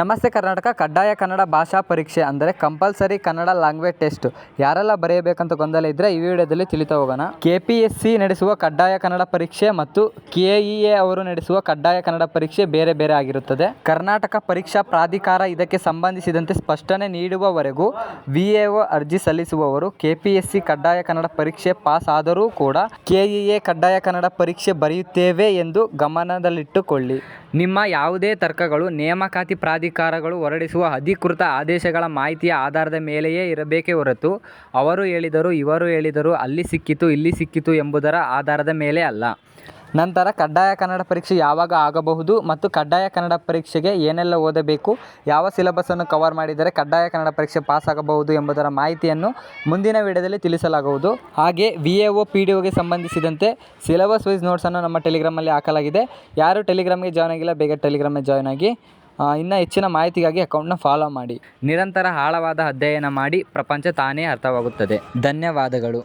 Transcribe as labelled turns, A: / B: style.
A: ನಮಸ್ತೆ ಕರ್ನಾಟಕ, ಕಡ್ಡಾಯ ಕನ್ನಡ ಭಾಷಾ ಪರೀಕ್ಷೆ ಅಂದರೆ ಕಂಪಲ್ಸರಿ ಕನ್ನಡ ಲ್ಯಾಂಗ್ವೇಜ್ ಟೆಸ್ಟ್. ಯಾರೆಲ್ಲ ಬರೆಯಬೇಕಂತ ಗೊಂದಲ ಇದ್ದರೆ ಈ ವಿಡಿಯೋದಲ್ಲಿ ತಿಳಿತಾ ಹೋಗೋಣ. ಕೆ ಪಿ ಎಸ್ ಸಿ ನಡೆಸುವ ಕಡ್ಡಾಯ ಕನ್ನಡ ಪರೀಕ್ಷೆ ಮತ್ತು ಕೆ ಇ ಎ ಅವರು ನಡೆಸುವ ಕಡ್ಡಾಯ ಕನ್ನಡ ಪರೀಕ್ಷೆ ಬೇರೆ ಬೇರೆ ಆಗಿರುತ್ತದೆ. ಕರ್ನಾಟಕ ಪರೀಕ್ಷಾ ಪ್ರಾಧಿಕಾರ ಇದಕ್ಕೆ ಸಂಬಂಧಿಸಿದಂತೆ ಸ್ಪಷ್ಟನೆ ನೀಡುವವರೆಗೂ ವಿ ಎ ಒ ಅರ್ಜಿ ಸಲ್ಲಿಸುವವರು ಕೆ ಪಿ ಎಸ್ ಸಿ ಕಡ್ಡಾಯ ಕನ್ನಡ ಪರೀಕ್ಷೆ ಪಾಸ್ ಆದರೂ ಕೂಡ ಕೆ ಇ ಎ ಕಡ್ಡಾಯ ಕನ್ನಡ ಪರೀಕ್ಷೆ ಬರೆಯುತ್ತೇವೆ ಎಂದು ಗಮನದಲ್ಲಿಟ್ಟುಕೊಳ್ಳಿ. ನಿಮ್ಮ ಯಾವುದೇ ತರ್ಕಗಳು, ನೇಮಕಾತಿ ಪ್ರಾಧಿಕಾರಗಳು ಹೊರಡಿಸುವ ಅಧಿಕೃತ ಆದೇಶಗಳ ಮಾಹಿತಿಯ ಆಧಾರದ ಮೇಲೆಯೇ ಇರಬೇಕೇ ಹೊರತು, ಅವರು ಹೇಳಿದರು ಇವರು ಹೇಳಿದರು ಅಲ್ಲಿ ಸಿಕ್ಕಿತು, ಇಲ್ಲಿ ಸಿಕ್ಕಿತು ಎಂಬುದರ ಆಧಾರದ ಮೇಲೆ ಅಲ್ಲ. ನಂತರ ಕಡ್ಡಾಯ ಕನ್ನಡ ಪರೀಕ್ಷೆ ಯಾವಾಗ ಆಗಬಹುದು ಮತ್ತು ಕಡ್ಡಾಯ ಕನ್ನಡ ಪರೀಕ್ಷೆಗೆ ಏನೆಲ್ಲ ಓದಬೇಕು, ಯಾವ ಸಿಲೆಬಸ್ಸನ್ನು ಕವರ್ ಮಾಡಿದರೆ ಕಡ್ಡಾಯ ಕನ್ನಡ ಪರೀಕ್ಷೆ ಪಾಸ್ ಆಗಬಹುದು ಎಂಬುದರ ಮಾಹಿತಿಯನ್ನು ಮುಂದಿನ ವಿಡಿಯೋದಲ್ಲಿ ತಿಳಿಸಲಾಗುವುದು. ಹಾಗೆ V A O P D ಒಗೆ ಸಂಬಂಧಿಸಿದಂತೆ ಸಿಲೆಬಸ್ ವೈಸ್ ನೋಟ್ಸನ್ನು ನಮ್ಮ ಟೆಲಿಗ್ರಾಮಲ್ಲಿ ಹಾಕಲಾಗಿದೆ. ಯಾರು ಟೆಲಿಗ್ರಾಮ್ಗೆ ಜಾಯ್ನ್ ಆಗಿಲ್ಲ, ಬೇಗ ಟೆಲಿಗ್ರಾಮ್ಗೆ ಜಾಯ್ನ್ ಆಗಿ ಇನ್ನೂ ಹೆಚ್ಚಿನ ಮಾಹಿತಿಗಾಗಿ ಅಕೌಂಟ್ನ ಫಾಲೋ ಮಾಡಿ. ನಿರಂತರ ಆಳವಾದ ಅಧ್ಯಯನ ಮಾಡಿ, ಪ್ರಪಂಚ ತಾನೇ ಅರ್ಥವಾಗುತ್ತದೆ. ಧನ್ಯವಾದಗಳು.